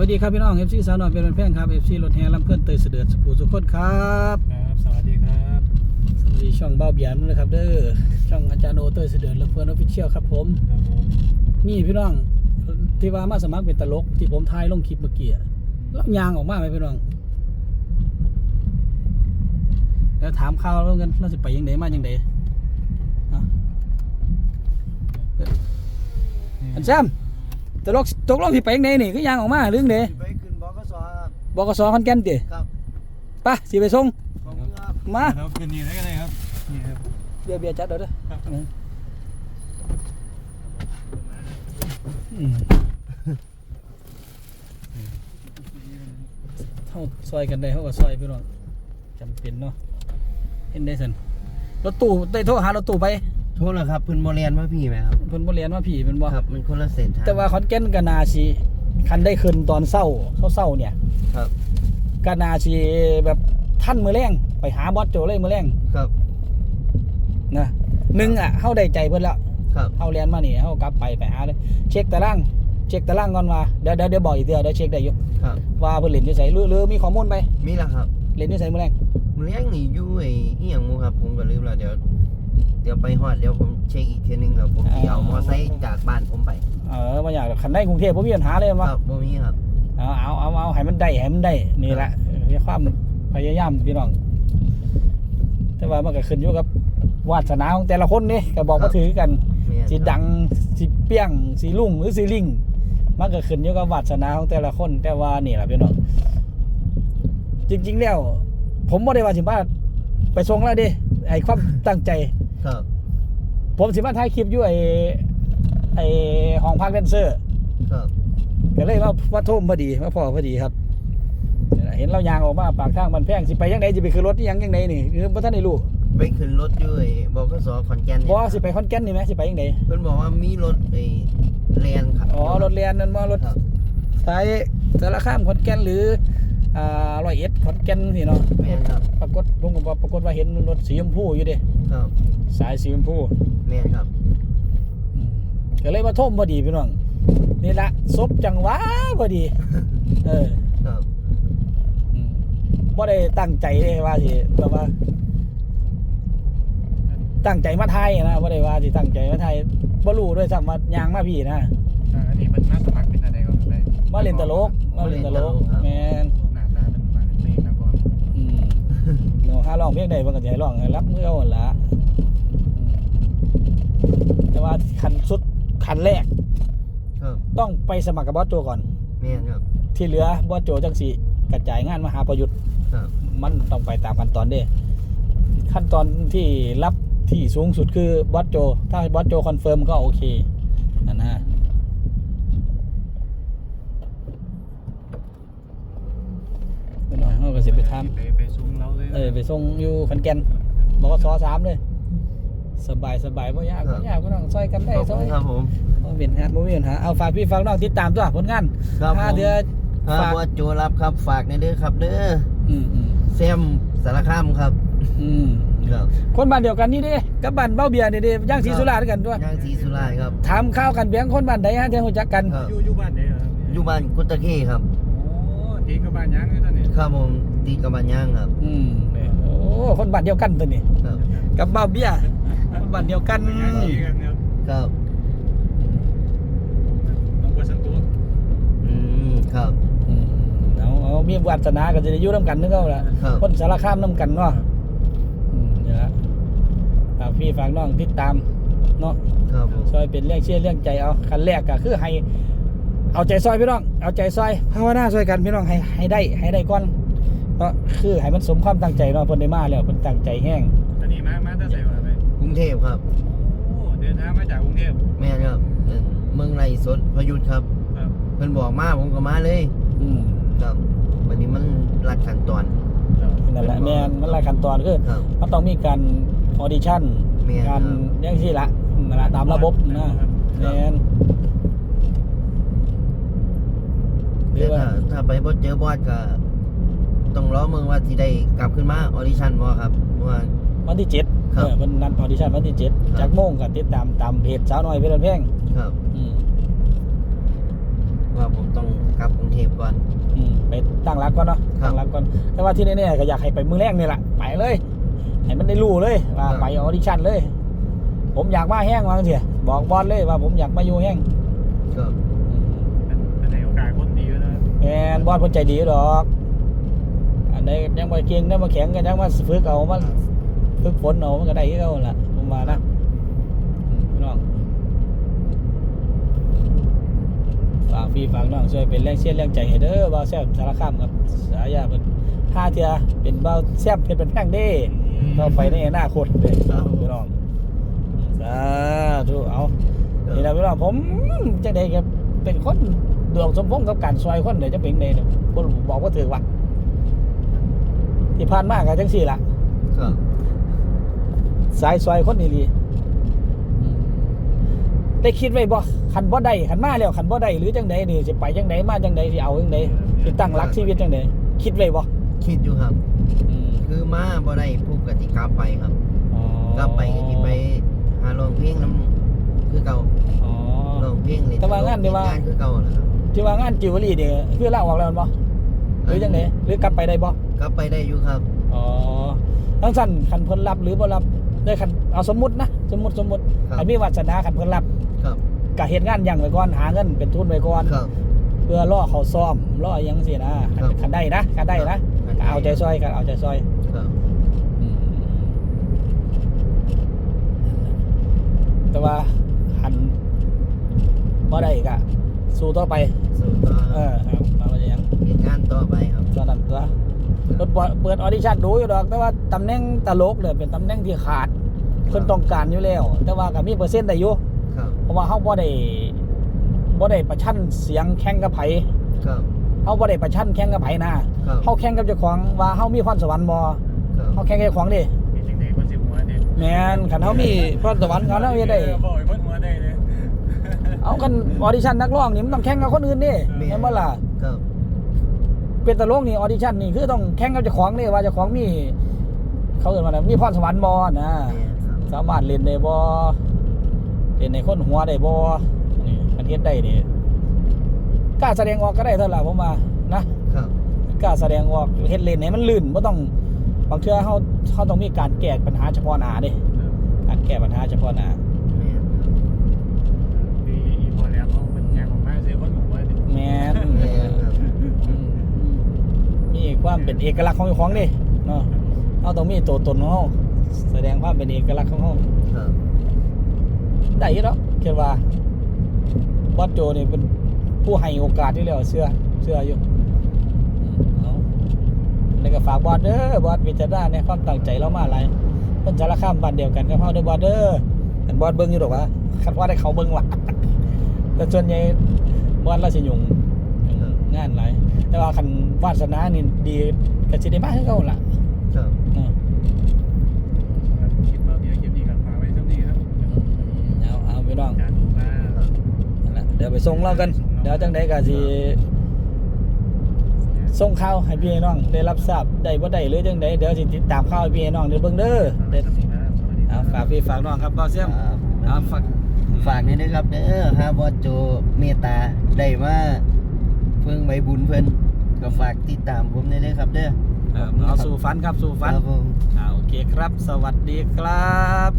วัสดีครับพี่น้องเอฟซีสาวน้อยเป็นแพงครับเอฟซีรถแห่ลำเพื่อนเตยเสด็จสปูสุขคนครับครับสวัสดีครับสวัสดีช่องเบ้าเบียนนะครับเด้อช่องอาจารย์โอเตยเสด็จลำเพื่อนออฟฟิเชียลครับผมครับผมนี่พี่น้องที่ว่ามาสมัครเป็นตลกที่ผมถ่ายลงคลิปเมื่อกี้อะแล้วยางออกมาไหมพี่น้อง แล้วถามข่าวแล้วกันเราจะไปยังไงมายังไงอะอันแซม ตลกตกลงที่ไปยังไงนี่ก็ยางออกมาเรื่องเดไปขึ้นบกสครับบกสขอนแก่นติครับไปสิไปส่งขอบคุณครับมาเราคืนนี้ได้กันเลยครับนี่ครับเบียร์เบียร์จัดเด้อเด้อครับอืมเท่าซอยกันได้เขาก็ซอยพี่น้องจำเป็นเนาะเห็นได้สันรถตู้ได้โทรหารถตู้ไป โทษนะครับเพิ่นโมเรียนมาพี่ไหมครับเพิ่นบ่เรียนว่าพี่เป็นบ่ครับมันคนละเส้นทางแต่ว่าขอนแก่นก็น่าสิคันได้ขึ้นตอนเช้าเช้าๆเนี่ยครับก็น่าสิแบบท่านมื้อแรงไปหาบอสโจเลยมื้อแรงครับ นะหนึ่งอะเฮาได้ใจเพิ่นแล้วครับเฮาเรียนมานี่เฮากลับไปไปหาเลยเช็คตารางเช็คตารางก่อนว่าเดี๋ยวเดี๋ยวเดี๋ยวบอกอีกเทื่อเดี๋ยวเช็คได้อยู่ครับ ว่าเพิ่นเล่นอยู่ไสหรือหรือมีข้อมูลไปมีแล้วครับเล่นอยู่ไสมื้อแรงมื้อเลี้ยงนี่อยู่ไอ้อีหยังหมูครับผมก็ลืมแล้วเดี๋ยวเดี๋ยวไปฮอดเดี๋ยวผมเช็คอีกเทีนึงแล้วผมสิเอามอไซค์จากบ้านผมไป เออบ่อยากคันได้กรุงเทพบ่มีปัญหาเลยคว่ารับบ่มีครับ เอาเอาเอาเอาให้มันได้ให้มันได้นี่แหละเออมีความพยายามพี่น้อง แต่ว่ามันก็ขึ้นอยู่กับวาสนาของแต่ละคนนี่ก็บอกว่าถือกัน แม่นสิดังสิเปี้ยงสิลุ่งหรือสิลิงมันก็ขึ้นอยู่กับวาสนาของแต่ละคน แต่ว่านี่แหละพี่น้องจริง ๆ แล้ว ผมบ่ได้ว่าสิมาไปส่งแล้วเดิไอ้ความตั้งใจ ครับผมสิมาถ่ายคลิปอยู่ไอ้ไอ้ห้องพักแดนเซอร์ครับก็เลยว่าว่าโทมพอดีมาพอพอดีครับนี่ล่ะเห็นเรายางออกมาปากทางมันแพงสิไปยังไงสิไปขึ้นรถอิหยังยังไงนี่คือบ่ทันได้รู้ไปขึ้นรถอยู่ไอ้บกสขอนแก่นบ่เนี่ยว่าสิไปขอนแก่นนี่ไหมสิไปยังไงเพิ่นบอกว่ามีรถไอ้แลนครับอ๋อรถเรียนนั่นบ่รถครับสายสารคามขอนแก่นหรืออ่าร้อยเอ็ดข อนแก่นนี่เนาะแม่นครับปรากฏผมก็ว่าปรากฏว่าเห็นรถสีชมพูอยู่เด้ครับสายสีชมพูแม่นครับอืมก็เลยมาท่มพอดีพี่น้องนี่ละซบจังหวะพอดี เออครับอืมบ่ได้ตั้งใจเลยว่าสิแบบว่า ตั้งใจมาไทยนะบ่ได้ว่าสิตั้งใจมาไทยบ่รู้ด้วยซ้ำว่ายางมาพี่นะ อ่าอันนี้มันน่าสมัครเป็นอะไรก่อนไปมาเล่นตลกมาเล่นตลกแม่น องเพลงได้เพิ่นก็สิให้ร้องให้รับเมือเอาหั่นละแต่ว่าขั้นสุดขั้นแรกต้องไปสมัครกับบอสโจก่อนแม่ครับ ที่เหลือบอสโจจังสิกระจายงานมหาประยุทธ์มันต้องไปตามขั้นตอนเด้ ขั้นตอนที่รับที่สูงสุดคือบอสโจ ถ้าบอสโจคอนเฟิร์มก็โอเคนะนะไปหน่อยเขา ก็สิไปทไปไปซุ้มเราเลยำเออไปส่งอยู่ขอนแก่นบอกว่าซอสามเลย สบายสบายบ่ยากบ่ยากก็ต้องซอยกันได้ขอบซคุอยณครับผมบ่มีปัญหาบ่มีปัญหาเอาฝากพี่ฝากน้องติดตามตัวผลงานครับถ้าผมเดือครับฝากว่าโจรับครับฝากในเด้อครับเด้ออืมอืมแซมสารคามครับ อืมครับคนบ้านเดียวกันนี่เด้กับบ้านเบ้าเบียร์นี่เด้ย่างศรีสุราษฎร์ด้วยกันด้วยย่างศรีสุราษฎร์ครับถามข้าวกันเบียงคนบ้านใดฮะที่รู้จักกันครับอยู่อยู่บ้านไหนครับอยู่บ้านกุตะเข้ครับโอ้ตีกับบ้านยังเลยตอนนี้ ครับผมตีกับบ้านย่างครับ อืมโอ้คนบ้านเดียวกันตัวนี้ครับ กับเบ้าเบียร์คนบ้านเดียวกันยังตีกันเนี่ยครับ ต้องไปสันตัวอืมครับ อืมเอาเอามีวาสนาก็จะได้อยู่นํกันนึกเอาละครับ คนสารคามนํกันเนาะอืมนี่ละฝากพี่ฝากน้องติดตามเนาะ ครับผม ซอยเป็นเรื่องเชื่อเรื่องใจเอาคันแรกก็คือให้ เอาใจซอยพี่น้อง เอาใจซอยภาวนาซอยกันพี่น้องให้ให้ได้ให้ได้ก่อนเพราะคือให้มันสมความตั้งใจเนาะเพิ่นได้มาแล้วเพิ่นตั้งใจแห้งตอนนี้มามาตั้งแต่วันไหนกรุงเทพครับ โอ้เดินทางมาจากกรุงเทพแม่นครับเอิ่มเมืองไรสดพยุทธครับ ครับเพิ่นบอกมาผมก็มาเลย อืมครับ วันนี้มันรัดขั้นตอน ครับนั่นแหละแม่นมันหลายขั้นตอนคือครับ มันต้องมีการออดิชั่นแม่นการครับอย่างที่ละนั่นละตามระบบนะแม่นห รืเดี๋อยวว่าถ้าถ้าไปบ่เจอบอสก็ต้องรอเมืองว่าที่ได้กลับขึ้นมาออดิชั่นบ่ครับเพราะว่า วันที่เจ็ดครับ เออมันนัดออดิชั่นวันที่เจ็ดครับจากโมงก็ติดตามตามเพจสาวน้อยเพลินแพงครับ อืมว่าผมต้องกลับกรุงเทพก่อน อืมไปตั้งรักก่อนเนาะครับตั้งรักก่อนแต่ว่าที่แน่ๆก็อยากให้ไปมือแรกนี่แหละไปเลยให้มันได้รู้เลยว่าครับ ไปออดิชั่นเลย ผมอยากมาแห้งวาจังเสียบอกบอลเลยว่าผมอยากมาอยู่แห้งก็ อันไหนโอกาสคนดีด้วยนะ แมนบอลคนใจดีดอก อันใดยังมาเก่งยังมาแข็งกันยังมาฝึกเอามันฝึกฝนเอามันก็ได้ที่เขาล่ะผมว่านะอืมพี่น้องฝากพี่ฝากน้องช่วยเป็นแรงเชียร์แรงใจให้เด้อบ่าวแซ่บสารคามครับสายาเป็นห้าเทียเป็นบ่าวแซ่บเพชรเป็นแพงเด้ต่อไปในอนาคตเด้อพี่น้องสาธุเอานี่นะพี่น้องผมจังได๋ก็เป็นคน ดวงสมพงษ์กับการซอยคนเดี๋ยวจะเป็นไดเนี่ยบ่บอกว่าถือว่าที่ผ่านมาก็จังซี่ล่ะก็สายซอยคนนี่ดีได้คิดไว้บ่คันบ่ได้คันมาแล้วคันบ่ได้หรือจังใดนี่สิไปจังใดมาจังใดสิเอาจังใดสิตั้งหลักชีวิตจังใดคิดไว้บ่คิดอยู่ครับอืมคือมาบ่ได้ปุ๊บก็สิกลับไปครับอ๋อกลับไปก็สิไปหาร้องเพลงนํคือเก่าอ๋อร้องเพลงนี่แต่ว่างานที่ว่างานคือเก่าแหละครับ ที่ว่างานจิวเวลรี่นี่คือลาออกแล้วแม่นบ่หรือจังใดหรือกลับไปได้บ่กลับไปได้อยู่ครับ อ๋อทั้งสั้นคันเพิ่นรับหรือบ่รับได้คันเอาสมมุตินะสมมุติสมมุติครับคันมีวาสนาคันเพิ่นรับครับก็เฮ็ดงานหยังไว้ก่อนหาเงินเป็นทุนไว้ก่อน ครับ เพื่อล่อเขาซ้อมล่อหยังสินะครับ คันได้นะคันได้นะคันได้ก็เอาใจซอยกันเอาใจซอย ครับ แต่ว่าหันบ่ได้ก็ สู้ต่อไป สู้ต่อเออครับมาว่าอย่างเฮ็ดงานต่อไปครับตอนนั้นตัวเปิดเปิดออดิชั่นดูอยู่ดอก แต่ว่าตำแหน่งตลกเนี่ยเป็นตำแหน่งที่ขาดเพิ่นต้องการอยู่แล้ว แต่ว่าก็มีเปอร์เซ็นต์ได้อยู่ครับเพราะว่าเฮาบ่ได้บ่ได้ประชันเสียงแข่งกับไผครับเฮาบ่ได้ประชันแข่งกับไผนะครับเฮาแข่งกับเจ้าของว่าเฮามีพรสวรรค์บ่ครับเฮาแข่งกับเจ้าของดิมีสิ่งไหนคนสิบหัวเนี่ยแม่นคันเฮามีพรสวรรค์คันเฮาเฮ็ดได้บอกให้คนหัวได้เลย เอากันออดิชั่นนักร้องนี่มันต้องแข่งกับคนอื่นดิเห็นบ่ล่ะครับเป็นตลกนี่ออดิชั่นนี่คือต้องแข่งกับเจ้าของนี่ว่าเจ้าของมี เขาเอ่นว่าอะไรมีพรสวรรค์บ่นะ แม่นครับสามารถเล่นได้บ่เล่นในคนหัวได้บ่นี่มันเฮ็ดได้นี่กล้าแสดงออกก็ได้เท่านั้นล่ะผมว่านะครับ กล้าแสดงออกเฮ็ดเล่นให้มันลื่นบ่ต้องบางเทื่อเฮาเฮาต้องมีการแก้ปัญหาเฉพาะหน้าเด้การแก้ปัญหาเฉพาะหน้า แม่นครับ ดีอีพอแล้วเขาเป็นงานของมาเสียคนหัวเนี่ย แม่น แม่นครับ อืมมี ความเป็นเอกลักษณ์ของเจ้าของดิเนาะเราต้องมีตัวตนของเราแสดงความเป็นเอกลักษณ์ของเราครับได้อยี่เนาะคิดว่าบอสโจนี่เป็นผู้ให้โอกาสที่แล้วเชื่อเชื่ออยู่อืมเอาแล้วก็ฝากบอสเด้อบอสวิจารณ์ในความตั้งใจเรามาหลายเพิ่นสารคามบ้านเดียวกันกับเฮาเด้อบอสเด้ออันบอสเบิ่งอยู่ดอกว่าคันว่าได้เขาเบิ่งว่ะแต่ส่วนใหญ่บอสเราสิยุ่งยุ่ งงานหลายแต่ว่าคันวาสนานี่ดีก็สิได้มาคือเก่าล่ะครับเออคิดมาเบียร์คิดดีกับฝากไว้สักนี้ครับเอาเอาพี่น้องการดูมานั่นล่ะเดี๋ยวไปส่งเรากัน เดี๋ยวจังไดก็สิส่งข่าวให้พี่น้อง ได้รับทราบได้บ่ได้หรือจังไดเดี๋ยวสิติดตามข่าวให้พี่น้องเดี๋ยวเบิ่งเด้อเด้อเอาฝากพี่ฝากน้องครับบ่าวเสียมเอาฝาก ฝากนี่นะครับเด้อฮาบอสโจเมตตาได้มา เพิ่งใบบุญเพิ่นก็ฝากติดตามผมได้เลยครับเด้อเออเอาสู่ฝันครับสู่ฝันครับผม อ่าโอเคครับ สวัสดีครับ